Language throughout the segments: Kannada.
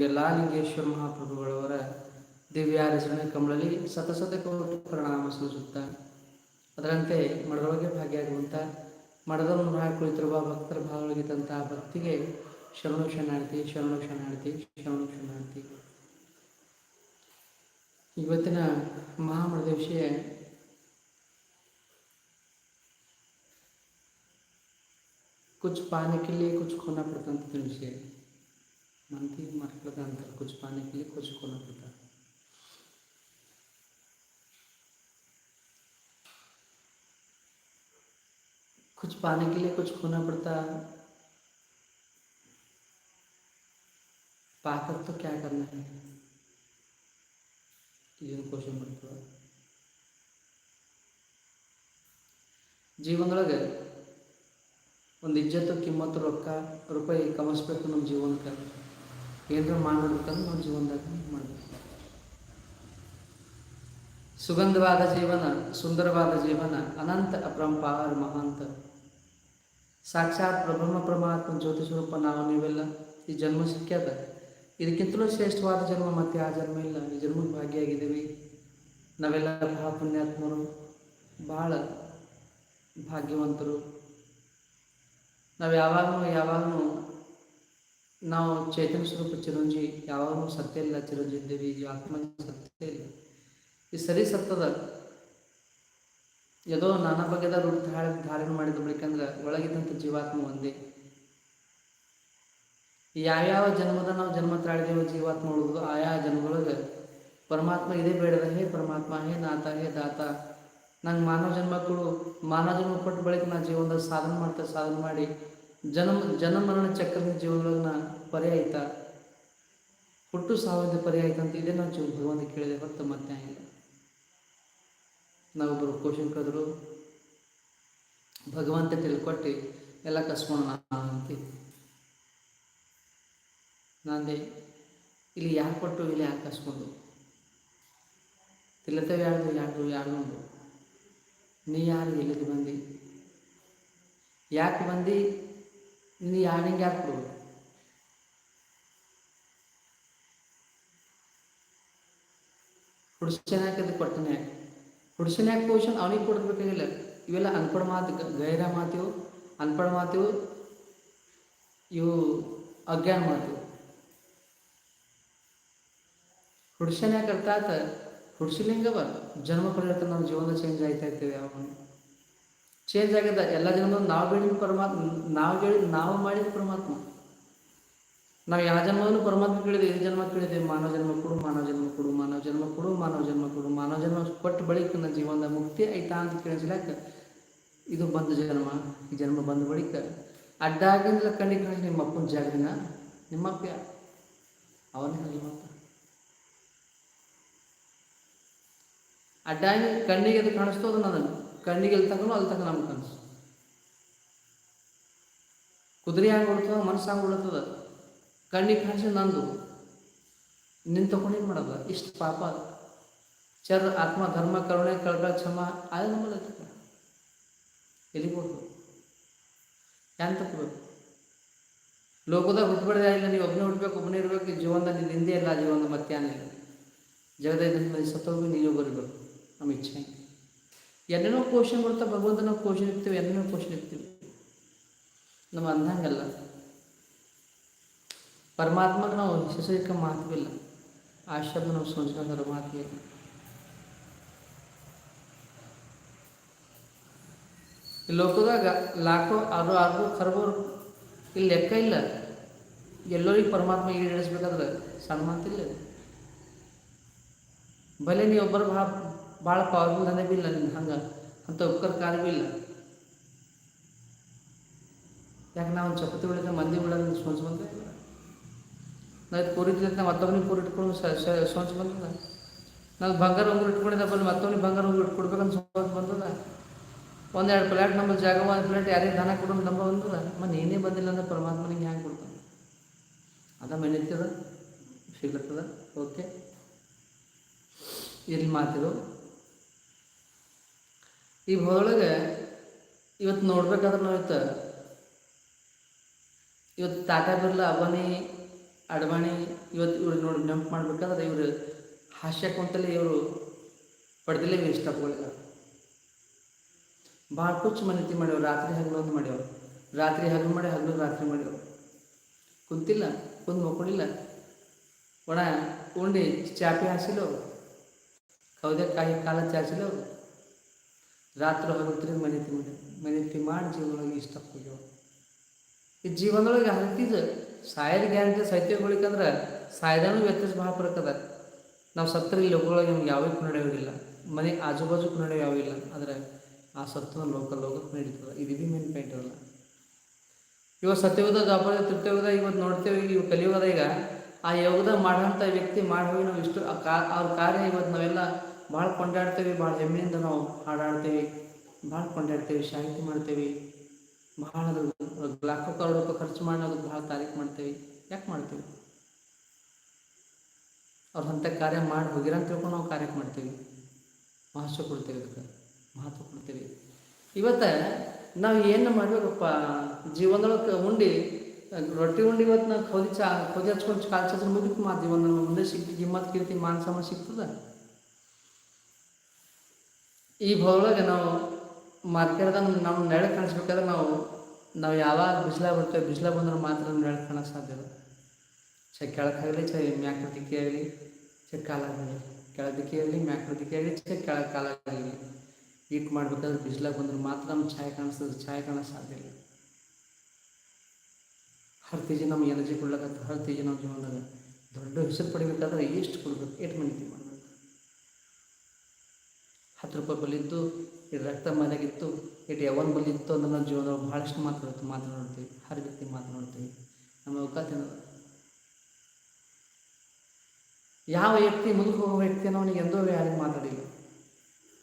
ಎಲ್ಲ ಲಿಂಗೇಶ್ವರ ಮಹಾಪ್ರಭುಗಳವರ ದಿವ್ಯಾರಚನೆ ಕಮಲಲ್ಲಿ ಸತಸತ ಕೋಟಿ ಪ್ರಣಾಮ ಸೂಚಿಸುತ್ತ ಅದರಂತೆ ಮಡದೊಳಗೆ ಭಾಗಿಯಾಗುವಂಥ ಮಡದ ನೂರ ಕುಳಿತಿರುವ ಭಕ್ತರ ಭಾವವಾಗಿದ್ದಂತಹ ಭಕ್ತಿಗೆ ಶರಣು ಶರಣಾರ್ಥಿ ಶರಣು ಶರಣಾರ್ಥಿ ಶರಣು ಶರಣಾರ್ಥಿ ಇವತ್ತಿನ ಮಹಾಮೃತ ವಿಷಯ कुछ पाने के लिए कुछ खोना पड़ता है तो विषय मनती मार्केट का अंतर कुछ पाने के लिए कुछ खोना पड़ता है कुछ पाने के लिए कुछ खोना पड़ता है पाकर तो क्या करना है ಇದನ್ನು ಕ್ವಶನ್ ಮಾಡ್ತೇವೆ ಜೀವನದೊಳಗೆ ಒಂದು ಇಜ್ಜತ್ತು ಕಿಮ್ಮತ್ತು ರೊಕ್ಕ ರೂಪಾಯಿ ಕಮಿಸ್ಬೇಕು ನಮ್ಮ ಜೀವನಕ್ಕೆ ಏನಾರ ಮಾಡಬೇಕಂದ್ರೆ ನಮ್ಮ ಜೀವನದಾಗ ಮಾಡಬೇಕು. ಸುಗಂಧವಾದ ಜೀವನ, ಸುಂದರವಾದ ಜೀವನ, ಅನಂತ ಅಪರಂಪಾರ ಮಹಾಂತ. ಸಾಕ್ಷಾತ್ ಪ್ರಬ್ರಹ್ಮ ಪರಮಾತ್ಮ ಜ್ಯೋತಿ ಸ್ವರೂಪ ನಾವು ನೀವೆಲ್ಲ ಈ ಜನ್ಮ ಸಿಕ್ಕ್ಯದ. ಇದಕ್ಕಿಂತಲೂ ಶ್ರೇಷ್ಠವಾದ ಜನ್ಮ ಮತ್ತೆ ಆ ಜನ್ಮ ಇಲ್ಲ. ಈ ಜನ್ಮಕ್ಕೆ ಭಾಗಿಯಾಗಿದ್ದೀವಿ. ನಾವೆಲ್ಲ ಬಹಳ ಪುಣ್ಯಾತ್ಮರು ಭಾಳ ಭಾಗ್ಯವಂತರು. ನಾವು ಯಾವಾಗಲೂ ಯಾವಾಗಲೂ ನಾವು ಚೈತನ್ಯ ಸ್ವರೂಪ ಚಿರಂಜಿ ಯಾವಾಗಲೂ ಸತ್ಯ ಇಲ್ಲ ಚಿರಂಜಿ ಇದ್ದೇವೆ ಈ ಆತ್ಮ ಸತ್ಯ ಇಲ್ಲ. ಈ ಸರಿ ಸತ್ತದ. ಯಾವುದೋ ನಾನಾ ಬಗೆದ ರೂಪ ಧಾರ, ಧಾರಣೆ ಮಾಡಿದ ಬೇಕಂದ್ರೆ ಒಳಗಿದ್ದಂಥ ಜೀವಾತ್ಮ ಒಂದೇ. ಯಾವ್ಯಾವ ಜನ್ಮದ ನಾವು ಜನ್ಮ ತಾಳಿದೇವ ಜೀವಾತ್ಮ ಉಳಿದು ಆಯಾ ಜನ್ಮದೊಳಗೆ ಪರಮಾತ್ಮ ಇದೇ ಬೇಡದ ಹೇ ಪರಮಾತ್ಮ, ಹೇ ನಾತ ಹೇ ದಾತ. ನಂಗೆ ಮಾನವ ಜನ್ಮ ಕೊಡು. ಮಾನವ ಜನ್ಮ ಕೊಟ್ಟ ಬಳಿಕ ನಾ ಜೀವನದಲ್ಲಿ ಸಾಧನೆ ಮಾಡ್ತಾ ಸಾಧನೆ ಮಾಡಿ ಜನ್ಮ ಜನಮರಣ ಮರಣ ಚಕ್ರದ ಜೀವನಗಳನ್ನ ಪರ್ಯಾಯಿತ ಹುಟ್ಟು ಸಾವಿರದ ಪರ್ಯಾಯಿತ ಅಂತ ಇದೇ ನಾವು ಜೀವ ಭಗವಂತ ಕೇಳಿದೆ ಹೊರತು ಮತ್ತೆ ಆಗಿಲ್ಲ ನಾವೊಬ್ಬರು ಕ್ವಶನ್ ಭಗವಂತ ತಿಳ್ಕೊಟ್ಟು, ಎಲ್ಲ ಕಸ್ಕೊಂಡು ಅಂತ. ನಾಂದೆ, ಇಲ್ಲಿ ಯಾಕೆ ಕೊಟ್ಟು ಇಲ್ಲಿ ಯಾಕೆ ಕಸ್ಕೊಂಡು? ತಿಲ್ಲತವೆ ಯಾರ್ದು ಯಾರು ಯಾರು ನೀ ಯಾರು ಎಲ್ಲಿಗೆ ಬಂದು? ಯಾಕೆ ಬಂದು? ನೀನು ಯಾರಿಂಗೆ ಯಾಕೆ ಕೊಡು ಹುಡ್ಸನ್ಯಾಕದು ಕೊಟ್ಟನೆ ಹುಡ್ಸನ್ಯಾಕ ಕ್ವಶನ್ ಅವನಿಗೆ ಕೊಡಬೇಕಾಗಿಲ್ಲ ಇವೆಲ್ಲ ಅನ್ಪಡ ಮಾತು, ಗೈರ ಮಾತು, ಅನ್ಪಡ ಮಾತು, ಇವು ಅಜ್ಞಾನ ಮಾತು. ಹುಡ್ಸನ್ಯಾಕ ಅರ್ಥಾತ್ ಹುಡ್ಸಲಿಂಗವ ಜನ್ಮ ಪರಿವರ್ತನೆ ನಮ್ಮ ಜೀವನ ಚೇಂಜ್ ಆಯ್ತಾ ಇರ್ತೇವೆ ಯಾವಾಗ ಚೇಂಜ್ ಆಗ್ಯದ ಎಲ್ಲ ಜನ್ಮ ನಾವು ಬೆಳೆದ ಪರಮಾತ್ಮ, ನಾವು ಬೇಡಿ ನಾವು ಮಾಡಿದ ಪರಮಾತ್ಮ. ನಾವು ಯಾವ ಜನ್ಮದಲ್ಲೂ ಪರಮಾತ್ಮ ಕೇಳಿದೆ ಈ ಜನ್ಮ ಕೇಳಿದೆ ಮಾನವ ಜನ್ಮ ಕೊಡು, ಮಾನವ ಜನ್ಮ ಕೊಡು, ಮಾನವ ಜನ್ಮ ಕೊಡು, ಮಾನವ ಜನ್ಮ ಕೊಡು, ಮಾನವ ಜನ್ಮ ಕೊಟ್ಟು ಬಳಿಕ ನನ್ನ ಜೀವನದ ಮುಕ್ತಿ ಆಯ್ತಾ ಅಂತ ಕೇಳಿಸ್ಲಾಕ ಇದು ಬಂದ ಜನ್ಮ, ಈ ಜನ್ಮ ಬಂದ ಬಳಿಕ. ಅಡ್ಡಾಗಿಂದ ಕಣ್ಣಿಗೆ ಕಾಣಿಸಿ ನಿಮ್ಮ ಅಪ್ಪನ ಜಾಗದಿನ ನಿಮ್ಮ ಅಪ್ಪ? ಅವನೇ ಅಲ್ಲ ಮಾತ ಅಡ್ಡಾಗಿ ಕಣ್ಣಿಗೆ ಅದು ಕಾಣಿಸ್ತೋ ಅದು ನನಗೆ ಕಣ್ಣಿಗೆ ಎಲ್ಲಿ ತಕ್ಕನೋ ಅಲ್ಲಿ ತಕ್ಕ ನಮ್ಗೆ ಕನಸು. ಕುದುರೆ ಹಂಗೆ ಉಳ್ತದ ಮನಸ್ಸು ಹಂಗೆ ಉಳ್ತದ ಕಣ್ಣಿಗೆ ಕಾಣಿಸಿ ನಂದು. ನಿನ್ನ ತಗೊಂಡೇನು ಮಾಡೋದ? ಇಷ್ಟು ಪಾಪ ಚರ್ ಆತ್ಮ, ಧರ್ಮ, ಕರುಣೆ ಕಳ್ಕಳ ಕ್ಷಮ, ಅದು ನಮ್ಮಲ್ಲಿ ಎಲ್ಲಿ ಎಲ್ಲಿಗೆ ಹೋಗ್ಬೇಕು ಯಾನ್ ತಗೋಬೇಕು ಲೋಕದಾಗ ಹುಟ್ಟಬೇಡ ಇಲ್ಲ ನೀವು ಒಬ್ಬನೇ ಹುಟ್ಟಬೇಕು ಒಬ್ಬನೇ ಇರಬೇಕು ಜೀವನದಲ್ಲಿ ನಿನ್ನ ಹಿಂದೆ ಇಲ್ಲ ಜೀವನದ ಮತ್ತೆ ಮತ್ತೇನಿಲ್ಲ ಜಗದ ಸತ್ತೋಗಿ ನೀವು ಬರಬೇಕು ನಮ್ಮ ಇಚ್ಛೆ. ಏನೇನೋ ಕ್ವಶನ್ ಬರ್ತಾ ಭಗವಂತ ನಾವು ಕ್ವಶನ್ ಇರ್ತೀವಿ ಏನೇನೋ ಕ್ವಶನ್ ಇರ್ತೀವಿ. ನಮ್ಮ ಅಂದಂಗಲ್ಲ. ಪರಮಾತ್ಮಗೆ ನಾವು ಹೆಸರಿಕ ಮಾತುವಿಲ್ಲ. ಆ ಶಬ್ದ ನಾವು ಸಂಸ್ಕಾರ ಮಾತಿಲ್ಲ ಈ ಲೋಕದಾಗ ಲಾಖೋ ಅದು ಅದು ಕರ್ಬೋರು ಇಲ್ಲಿ ಲೆಕ್ಕ ಇಲ್ಲ. ಎಲ್ಲರಿಗೆ ಪರಮಾತ್ಮ ಈಡೇರಿಸ್ಬೇಕಾದ್ರೆ ಸಣ್ಣ ಮಾತಿಲ್ಲ ಇದು. ನೀ ಒಬ್ಬರು ಭಾಳ ಭಾಳ ಪವರ್ಫುಲ್ ಅದೇ ಬಿ ಇಲ್ಲ ನಿಮ್ಗೆ ಹಂಗೆ. ಅಂತ ಉಪಕಾರ ಕಾರ್ಯ ಬಿ ಇಲ್ಲ ಯಾಕೆ ನಾವು ಚಪ್ಪತಿ ಉಳಿದ ಮಂದಿ ಉಳಿದ ಸೋಂಚ್ ಬಂದ್ರೆ ನಾವು ಕೂರಿದ್ರೆ ನಾವು ಮತ್ತೊಬ್ಬನಿಗೆ ಪೂರಿ ಇಟ್ಕೊಂಡು ಸೋಂಚ್ ಬಂದದ? ನಾವು ಬಂಗಾರ ಉಂಗುರು ಇಟ್ಕೊಂಡಿದ್ದ ಬಂದು ಮತ್ತೊಬ್ಬನಿಗೆ ಬಂಗಾರ ಉಂಗುರು ಇಟ್ಕೊಡ್ಬೇಕಂತ ಸೊಂಚ ಬಂದದ? ಒಂದೆರಡು ಪ್ಲೇಟ್ ನಮ್ಮ ಜಾಗ ಒಂದು ಪ್ಲೇಟ್ ಯಾರಿಗೆ ದಾನ ಕೊಡೋದು ನಂಬ ಬಂದದ? ಮನೆ ಏನೇ ಬಂದಿಲ್ಲ ಅಂದ್ರೆ ಪರಮಾತ್ಮನಿಗೆ ಹ್ಯಾಂಗೆ ಕೊಡ್ತಾನೆ? ಅದ ಮೆನಿತದ ಸಿಗ್ಲತ್ತದ ಓಕೆ ಇಲ್ಲಿ ಮಾತಿದು. ಈ ಒಳಗೆ ಇವತ್ತು ನೋಡ್ಬೇಕಾದ್ರೆ ನಾವು ಇವತ್ತು ಟಾಟಾ ಬಿರ್ಲಾ ಅಬಾನಿ ಅಡ್ವಾಣಿ ಇವತ್ತು ಇವ್ರು ನೋಡಿ ನೆನಪು ಮಾಡ್ಬೇಕಾದ್ರೆ ಇವರು ಹಾಸ್ಯ ಕುಂತಲ್ಲಿ ಇವರು ಇಷ್ಟ ಇಷ್ಟಪಡಲಿಲ್ಲ ಭಾಳ ಕುಚ್ಚು ಮನೆತಿ ಮಾಡ್ಯವ್ರು ರಾತ್ರಿ ಹಗಲೊಂದು ಮಾಡ್ಯವ್ರು ರಾತ್ರಿ ಹಗಲು ಮಾಡಿ ಹಗಲು ರಾತ್ರಿ ಮಾಡ್ಯವ್ರು ಕುಂತಿಲ್ಲ, ಕುಂದು ಮಕ್ಕೊಂಡಿಲ್ಲ. ಒಣ ಉಂಡಿ ಚಾಪಿ ಹಾಸಿಲ್ಲ ಅವರು ಕೌದೆ ಕಾಯಿ ಕಾಲ ಚಾಚಿಲ್ಲ ಅವ್ರು ರಾತ್ರಿ ಹೊರತ್ರಿ ಮನೆತಿ ಮಾಡಿ ಮನೆತಿ ಮಾಡಿ ಜೀವನದೊಳಗೆ ಇಷ್ಟಪಡ್ಯವ್ರು ಈ ಜೀವನದೊಳಗೆ ಹತ್ತಿದ ಸಾಯದ ಗ್ಯಾರಂಟಿ ಸೈತ್ಯಗೊಳಿಕಂದ್ರೆ ಸಾಯ್ದಾನು ವ್ಯತ್ಯಾಸ ಭಾಳ ಫರಕ್ ಅದ ನಾವು ಸತ್ತರ ಈ ಲೋಕದೊಳಗೆ ನಮ್ಗೆ ಯಾವೇ ನಡೆಯೋದಿಲ್ಲ ಮನೆ ಆಜು ಬಾಜು ನಡೆಯೋ ಯಾವಿಲ್ಲ ಆದರೆ ಆ ಸತ್ತು ಲೋಕ, ಲೋಕಕ್ಕೆ ನಡೀತದೆ ಇದು ಬಿ ಮೇನ್ ಪಾಯಿಂಟ್ ಅಲ್ಲ. ಇವತ್ತು ಸತ್ಯವಾದ, ದ್ವಾಪರ ತೃಪ್ತಿಯೋಗದ ಇವತ್ತು ನೋಡ್ತೇವೆ. ಇವು ಕಲಿಯೋದ ಈಗ ಆ ಯೋಗದ ಮಾಡೋಂಥ ವ್ಯಕ್ತಿ ಮಾಡಿ ನಾವು ಇಷ್ಟು ಆ ಕಾ, ಅವ್ರ ಕಾರ್ಯ ಇವತ್ತು ನಾವೆಲ್ಲ ಭಾಳ ಕೊಂಡಾಡ್ತೇವೆ ಭಾಳ ಹೆಮ್ಮೆಯಿಂದ ನಾವು ಹಾಡಾಡ್ತೇವೆ ಭಾಳ ಕೊಂಡಾಡ್ತೇವೆ, ಶಾಂತಿ ಮಾಡ್ತೇವೆ. ಭಾಳ ಲಾಖೋ ಕರೋಡ್ ರೂಪಾಯಿ ಖರ್ಚು ಮಾಡಿ ಅದಕ್ಕೆ ಭಾಳ ತಾರೀಕು ಮಾಡ್ತೇವೆ. ಯಾಕೆ ಮಾಡ್ತೇವೆ? ಅವ್ರ ಅಂಥ ಕಾರ್ಯ ಮಾಡಿ ಹೋಗಿರ ಅಂತ ತಿಳ್ಕೊಂಡು ನಾವು ಕಾರ್ಯಕ್ಕೆ ಮಾಡ್ತೀವಿ. ಮಹತ್ವ ಕೊಡ್ತೇವೆ ಅದಕ್ಕೆ, ಮಹತ್ವ ಕೊಡ್ತೇವೆ. ಇವತ್ತು ನಾವು ಏನು ಮಾಡಬೇಕಪ್ಪ? ಜೀವನದೊಳಗೆ ಉಂಡಿ, ರೊಟ್ಟಿ ಉಂಡಿ ಇವತ್ತು ನಾವು ಕೌದಿ ಚಾ ಕೌದಿ ಹಚ್ಕೊಂಡು ಕಾಲು ಚಾಚು ಮುಗಿತು ಮಾ ಜೀವನ ಮುಂದೆ ಸಿಗ್ತಿ ಗಿಮ್ಮತ್ ಕೀರ್ತಿ ಮಾನ ಸಮ ಸಿಗ್ತದ? ಈ ಭಾವೊಳಗೆ ನಾವು ಮಾರ್ಕೆಟ್ದಾಗ ನಮ್ಮ ನೆಳ ಕಾಣಿಸ್ಬೇಕಾದ್ರೆ ನಾವು ನಾವು ಯಾವಾಗ ಬಿಸಿಲಾಗ ಬರ್ತೇವೆ ಬಿಸಿಲಾಗ ಬಂದ್ರೆ ಮಾತ್ರ ನಮ್ಮ ನೆಳ ಕಾಣಕ್ಕೆ ಸಾಧ್ಯ ಚೆ ಕೆಳಕಾಗಲಿ ಚೆ ಮ್ಯಾಕ್ರ ದಿಕ್ಕಿ ಆಗಲಿ ಚೆ ಕಾಲಾಗಲಿ ಕೆಳ ದಿಕ್ಕಿ ಆಗಲಿ ಮ್ಯಾಕ್ರ ದಿಕ್ಕಿ ಆಗಲಿ ಚೆ ಕೆಳ ಕಾಲಾಗಲಿ. ಈಟ್ ಮಾಡ್ಬೇಕಾದ್ರೆ ಬಿಸಿಲಾಗ ಬಂದ್ರೆ ಮಾತ್ರ ನಮ್ಮ ಛಾಯೆ ಕಾಣಿಸ್ತದೆ, ಛಾಯೆ ಕಾಣಕ್ಕೆ ಸಾಧ್ಯ ಇಲ್ಲ. ಹರ್ ತೇಜಿ ನಮ್ಮ ಎನರ್ಜಿ ಕೊಡ್ಲಕ್ಕ ಹರ್ ತೇಜಿ ನಮ್ಮ ಜೀವನದಾಗ. ದೊಡ್ಡ ಹೆಸರು ಪಡಿಬೇಕಾದ್ರೆ ಎಷ್ಟು ಕೊಡ್ಬೇಕು? ಮನಿತಿ ಮಾಡ್ಬೇಕು ಹತ್ತು ರೂಪಾಯಿ ಬಲಿದ್ದು, ಇದು ರಕ್ತ ಮನೆಗಿತ್ತು ಇಟ್ಟು ಯಾವನ್ ಬಲಿತ್ತು ಅಂದ್ರೆ ನಾವು ಜೀವನದೊಳಗೆ ಭಾಳಷ್ಟು ಮಾತಾಡ್ತು ಮಾತನಾಡ್ತೀವಿ ಹರ ವ್ಯಕ್ತಿ ಮಾತನಾಡ್ತೀವಿ ನಮ್ಮ ಅವಕಾಶ ಯಾವ ವ್ಯಕ್ತಿ ಮುಂದೆ ಹೋಗೋ ವ್ಯಕ್ತಿಯನ್ನು ಅವನಿಗೆ ಎಂದೋ ಯಾರಿಗೂ ಮಾತಾಡಿಲ್ಲ.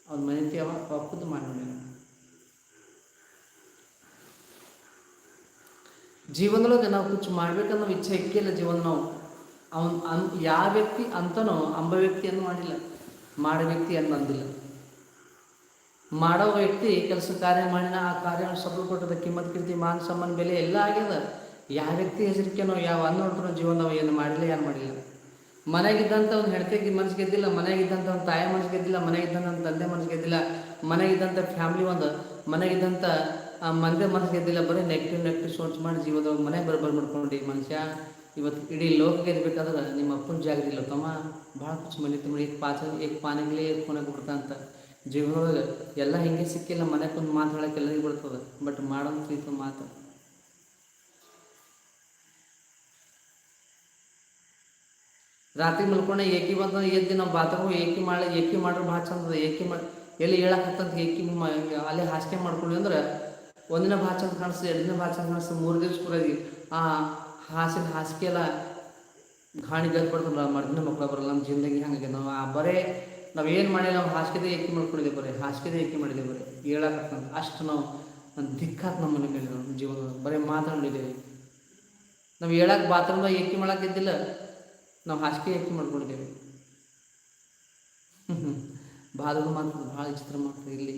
ಅವನ ಮನೆಗೆ ಅವ ಖುದ್ದು ಮಾಡಿಲ್ಲ. ಜೀವನದೊಳಗೆ ನಾವು ಕುಚ್ಚು ಮಾಡ್ಬೇಕನ್ನೋ ಇಚ್ಛೆ ಇಕ್ಕಿಲ್ಲ ಜೀವನ ನಾವು. ಅವನು ಅನ್, ಯಾವ ವ್ಯಕ್ತಿ ಅಂತನೋ ಅಂಬ ವ್ಯಕ್ತಿಯನ್ನು ಮಾಡಿಲ್ಲ. ಮಾಡ ವ್ಯಕ್ತಿ ಅನ್ನು ಅಂದಿಲ್ಲ. ಮಾಡೋ ವ್ಯಕ್ತಿ ಕೆಲಸ ಕಾರ್ಯ ಮಾಡಿನ ಆ ಕಾರ್ಯ ಸಫಲ ಕೊಟ್ಟದ ಕಿಮ್ಮತ್, ಕೀರ್ತಿ, ಮಾನ, ಸಮ್ಮಾನ, ಬೆಲೆ ಎಲ್ಲ ಆಗ್ಯದ. ಯಾವ ವ್ಯಕ್ತಿ ಹೆಸರಿಕೆನೋ, ಯಾವ ಅನ್ನ ನೋಡ್ಕೊಂಡು ಜೀವನ ಏನು ಮಾಡಿಲ್ಲ ಏನು ಮಾಡಿಲ್ಲ. ಮನೆಗಿದ್ದಂಥ ಒಂದು ಹೆಂಡತಿಗೆ ಮನಸ್ಸು ಗೆದ್ದಿಲ್ಲ ಮನೆಗಿದ್ದಂಥ ಒಂದು ತಾಯಿ ಮನಸ್ಸು ಗೆದ್ದಿಲ್ಲ ಮನೆಗಿದ್ದಂಥ ಒಂದು ತಂದೆ ಮನಸ್ಸು ಗೆದ್ದಿಲ್ಲ ಮನೆಗಿದ್ದಂಥ ಫ್ಯಾಮ್ಲಿ ಒಂದು ಮನೆಗಿದ್ದಂಥ ಆ, ಮಂದಿ ಮನಸ್ಸು ಗೆದ್ದಿಲ್ಲ ಬರೀ ನೆಗೆಟಿವ್ ನೆಗೆಟಿವ್ ಸೋಚ್ ಮಾಡಿ ಜೀವದ ಮನೆ ಬರಬರ್ ಮಾಡ್ಕೊಂಡು ಮನುಷ್ಯ. ಇವತ್ತು ಇಡೀ ಲೋಕ ಗೆದ್ಬೇಕಾದ್ರೆ ನಿಮ್ಮ ಅಪ್ಪನ ಜಾಗದಿಲ್ಲ ತಮ್ಮ. ಭಾಳ ಖುಷಿ ಮನೆ ತುಂಬ ಏಕ್ ಪಾಚ ಏಕ್ ಪಾನಿಗ್ಲೇ ಏಕ್ ಬಿಡ್ತಾ ಬಿಡ್ತಂತ ಜೀವನದೊಳಗೆ ಎಲ್ಲ ಹಿಂಗೆ ಸಿಕ್ಕಿಲ್ಲ, ಮನೆ ಕುಂದು ಮಾತು ಹೇಳಕ್ಕೆ ಎಲ್ಲರಿಗೂ ಬಿಡ್ತದೆ ಬಟ್ ಮಾಡೋದು ಪ್ರೀತಿ ಮಾತು. ರಾತ್ರಿ ಮಲ್ಕೊಂಡ ಏಕಿ ಬಂದ ಎದ್ದು ನಾವು ಬಾತ್ರೂಮ್ ಏಕಿ ಮಾಡಿ, ಏಕಿ ಮಾಡ್ರೆ ಭಾಳ ಚಂದ ಏಕಿ ಮಾಡಿ ಎಲ್ಲಿ ಹೇಳಕತ್ತಂತ ಏಕಿ ಅಲ್ಲಿ ಹಾಸಿಗೆ ಮಾಡ್ಕೊಳ್ಳಿ ಅಂದ್ರೆ ಒಂದಿನ ಭಾಳ ಚಂದ ಕಾಣಿಸ್ತದೆ ಎರಡು ದಿನ ಭಾಳ ಚಂದ ಕಾಣಿಸ್ತದೆ ಮೂರು ದಿವಸ ಪೂರಾಗಿ ಆ ಹಾಸಿನ ಹಾಸಿಗೆ ಎಲ್ಲ ಗಾಣಿ ಗದ್ದು ಬರ್ತಲ್ಲ ಮರ್ದಿನ ಮಕ್ಕಳು ಬರಲ್ಲ, ನಮ್ಮ ಜೀವನದಾಗ ಹಂಗಾಗಿ ನಾವು ಬರೇ ನಾವು ಏನು ಮಾಡಿಲ್ಲ ನಾವು ಹಾಸಿಗೆದೇ ಏಕೆ ಮಾಡ್ಕೊಂಡಿದ್ದೇವೆ ಬರೀ ಹಾಸಿಗೆದೇ ಏಕೆ ಮಾಡಿದ್ದೇವೆ ಬರೀ. ಹೇಳಕತ್ತಂತ ಅಷ್ಟು ನಾವು ದಿಕ್ಕಾತ್ ನಮ್ಮ ಮನೆ ಮೇಲೆ ನಮ್ಮ ಜೀವನ ಬರೀ ಮಾತನಾಡಿದ್ದೇವೆ ನಾವು ಹೇಳಕ್ಕೆ ಬಾತ್ರೂಮ್ದಾಗ ಏಕೆ ಮಾಡೋಕ್ಕಿದ್ದಿಲ್ಲ ನಾವು ಹಾಸಿಗೆ ಏಕೆ ಮಾಡ್ಕೊಂಡಿದ್ದೇವೆ ಬಾದಲು ಮಾತ್ರ ಭಾಳ ಚಿತ್ರ ಮಾತ್ರ ಇಲ್ಲಿ.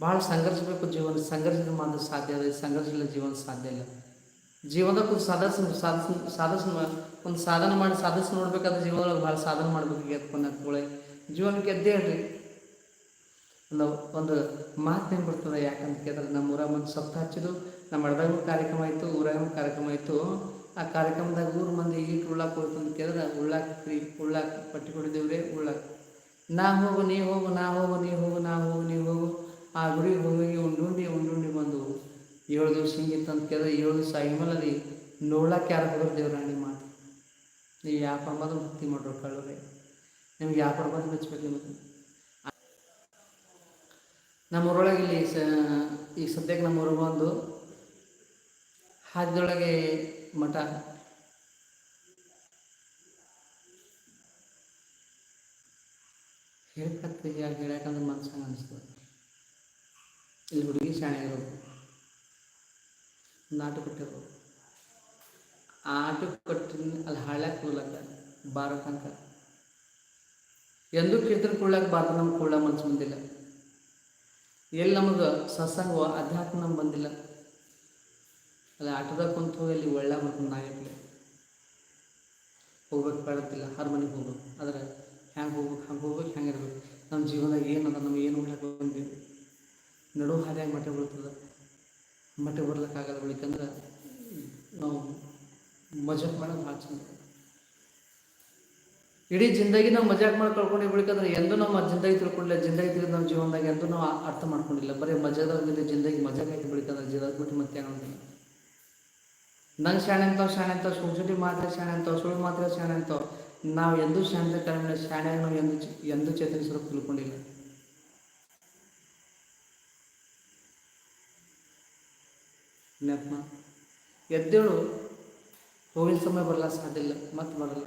ಭಾಳ ಸಂಘರ್ಷಬೇಕು ಜೀವನ, ಸಂಘರ್ಷದ ಮಾತ್ರ ಸಾಧ್ಯ ಅದ ಸಂಘರ್ಷ ಜೀವನ ಸಾಧ್ಯ ಇಲ್ಲ. ಒಂದು ಸಾಧಸ ಸಾಧಸ ಸಾಧಸ ಒಂದು ಸಾಧನೆ ಮಾಡಿ ಸಾಧಸ್ ನೋಡ್ಬೇಕಾದ್ರೆ ಜೀವನದೊಳಗೆ ಭಾಳ ಸಾಧನ ಮಾಡ್ಬೇಕು ಗೆದ್ಕೊಂಡೆ ಜೀವನಕ್ಕೆ ಗೆದ್ದೇ ಹೇಳ್ರಿ ಒಂದು ಒಂದು ಮಾತು ನೆನ್ಪು ಬರ್ತದೆ ಯಾಕಂತ ಕೇಳಿದ್ರೆ ನಮ್ಮ ಊರಾಗ ಮಂದಿ ಸಪ್ತ ಹಚ್ಚಿದ್ದು, ನಮ್ಮ ಅಡದಾಗ ಕಾರ್ಯಕ್ರಮ ಆಯಿತು ಊರಾಗ ಕಾರ್ಯಕ್ರಮ ಆಯಿತು ಆ ಕಾರ್ಯಕ್ರಮದಾಗ ಊರು ಮಂದಿ ಈಟ್ ಉಳ್ಳಾಕ್ ಹೋಯ್ತು ಅಂತ ಕೇಳಿದ್ರೆ, ಉಳ್ಳಾಕ್ ಫ್ರೀ, ಉಳ್ಳಾಕ ಪಟ್ಟಿ ರೀ ಉಳ್ಳಾಕ್. ನಾ ಹೋಗು, ನೀ ಹೋಗು, ನಾ ಹೋಗು, ನೀ ಹೋಗು, ನಾ ಹೋಗು, ನೀ ಹೋಗು. ಆ ಗುಡಿಗೆ ಹೋಗಿ, ಉಂಡುಂಡಿ ಉಂಡುಂಡಿ ಬಂದು ಏಳು ದಿವಸ ಹಿಂಗಿತ್ತು ಅಂತ ಕೇಳಿದ್ರೆ ಏಳು ದಿವಸ ಆಗಿಮೇಲೆ ನೋಡ್ಲಾಕ ಯಾರು ಬರೋದು ದೇವ್ರಾಣಿ ಮಾತು. ನೀವು ಯಾಪ ಮಾತ್ರ ಭಕ್ತಿ ಮಾಡ್ರು ಕಳ್ಳರಿ. ನಿಮ್ಗೆ ಯಾಕೆ ಬಂದು ಮೆಚ್ಚಬೇಕು ನಿಮಗೆ ನಮ್ಮ ಊರೊಳಗೆ ಇಲ್ಲಿ ಸ ಈಗ ಸದ್ಯಕ್ಕೆ ನಮ್ಮ ಊರ ಬಂದು ಹಾದಿದೊಳಗೆ ಮಠ. ಹೇಳ್ಕತ್ತೀವಿ ಯಾಕೆ ಹೇಳಕ್ಕಂದ್ರೆ ಮನ್ಸಂಗೆ ಅನಿಸ್ತದೆ. ಇಲ್ಲಿ ಹುಡುಗಿ ಶಾಣೆ ಇರೋದು. ಕೊಟ್ಟಿರೋದು ಆ ಆಟೋ ಕೊಟ್ಟು ಅಲ್ಲಿ ಹಾಳ್ಯಾಕ ಹೋಗ್ಲಕ್ಕ ಬಾರೋ ತನಕ ಎಂದೂ ಕೀರ್ತನ ಕೊಡ್ಲಾಕ ಬಾರ್ದು ನಮ್ಗೆ ಕೂಡ ಮನ್ಸು ಬಂದಿಲ್ಲ. ಎಲ್ಲಿ ನಮಗೆ ಸತ್ಸಂಗ ಅಧ್ಯಾತ್ಮ ನಮ್ಗೆ ಬಂದಿಲ್ಲ. ಅಲ್ಲಿ ಆಟೋದಾಗ ಕುಂತು ಎಲ್ಲಿ ಒಳ್ಳೆ ಬರ್ಕೊಂಡು ನಾಗಿರ್ಲಿ ಹೋಗ್ಬೇಕು ಬೇಡತ್ತಿಲ್ಲ ಹಾರ್ಮೋನಿಗೆ ಹೋಗ್ಬೇಕು. ಆದರೆ ಹ್ಯಾಂಗೆ ಹೋಗ್ಬೇಕು, ಹಂಗೆ ಹೋಗ್ಬೇಕು, ಹ್ಯಾಂಗೆ ಇರ್ಬೇಕು. ನಮ್ಮ ಜೀವನದಾಗ ಏನದ, ನಮ್ಗೆ ಏನು ಉಳ್ಳಕ್ಕೆ ಬಂದಿವಿ ನಡು ಹಾದಿಯಾಗಿ ಮಟ್ಟೆ ಬೀಳ್ತದೆ. ಮಟ್ಟೆ ಬರ್ಲಿಕ್ಕಾಗಲ್ಲ ಬೆಳಿಕಂದ್ರೆ ನಾವು ಮಜಾಕ್ ಮಾಡೋದು ಭಾಳ ಚಂದ. ಇಡೀ ಜಿಂದಗಿ ನಾವು ಮಜಾಕ್ ಮಾಡಿ ಕಳ್ಕೊಂಡಿವಿ ಬಳಿಕಂದ್ರೆ ಎಂದೂ ನಮ್ಮ ಜಿಂದಗಿ ತಿಳ್ಕೊಂಡಿಲ್ಲ ಜಿಂದಗಿ ತಿಳಿದು ನಮ್ಮ ಜೀವನದಾಗ ಎಂದೂ ನಾವು ಅರ್ಥ ಮಾಡ್ಕೊಂಡಿಲ್ಲ. ಬರೀ ಮಜಾದಲ್ಲಿ ಜಿಂದಗಿ ಮಜಾಕ್ ಆಯ್ತು ಬೆಳಿಕಂದ್ರೆ ಜಿದಾಗ ಬಿಟ್ಟು ಮತ್ತೆ ಅನ್ನೋದಿಲ್ಲ ನಂಗೆ ಶಾಣೆ ಅಂತ ಶಾಣೆ ಅಂತಾವ ಸುಂಚುಟಿ ಮಾತ್ರ ಶಾಣೆ ಅಂತ ಸುಳ್ಳು ಮಾತ್ರ ಶಾಣೆ ಅಂತ ನಾವು ಎಂದೂ ಶಾಣೆ ಟೈಮ್ನ ಶಾಣೆ ನಾವು ಎಂದು ಎಂದೂ ಚೇತರಿಸಲು ತಿಳ್ಕೊಂಡಿಲ್ಲ. ಜ್ಞಾಪನ ಎದ್ದೇಳು, ಹೋಗಿನ ಸಮಯ ಬರಲ್ಲ, ಸಾಧ್ಯ ಇಲ್ಲ, ಮತ್ತೆ ಬರಲ್ಲ.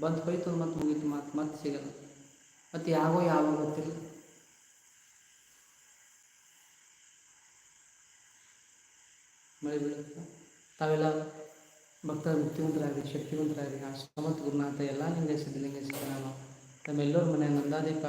ಬಂದು ಹೋಯ್ತು ಮತ್ತೆ ಮುಗೀತು ಮತ್ತೆ ಮತ್ತೆ ಸಿಗಲ್ಲ. ಮತ್ತು ಯಾವೋ ಯಾವ ಗೊತ್ತಿಲ್ಲ. ಮಳೆ ಬೀಳುತ್ತೆ? ತಾವೆಲ್ಲ ಭಕ್ತರ ಮುಕ್ತಿವಂತರಾಗಿ ಶಕ್ತಿವಂತರಾಗಿ ಆ ಸಮತ್ ಗುರುನಾಥ, ಎಲ್ಲ ಲಿಂಗೇಶ ಲಿಂಗೇಶ ನಾನು ತಮ್ಮೆಲ್ಲರ ಮನೆ ನಂದಾದೀಪ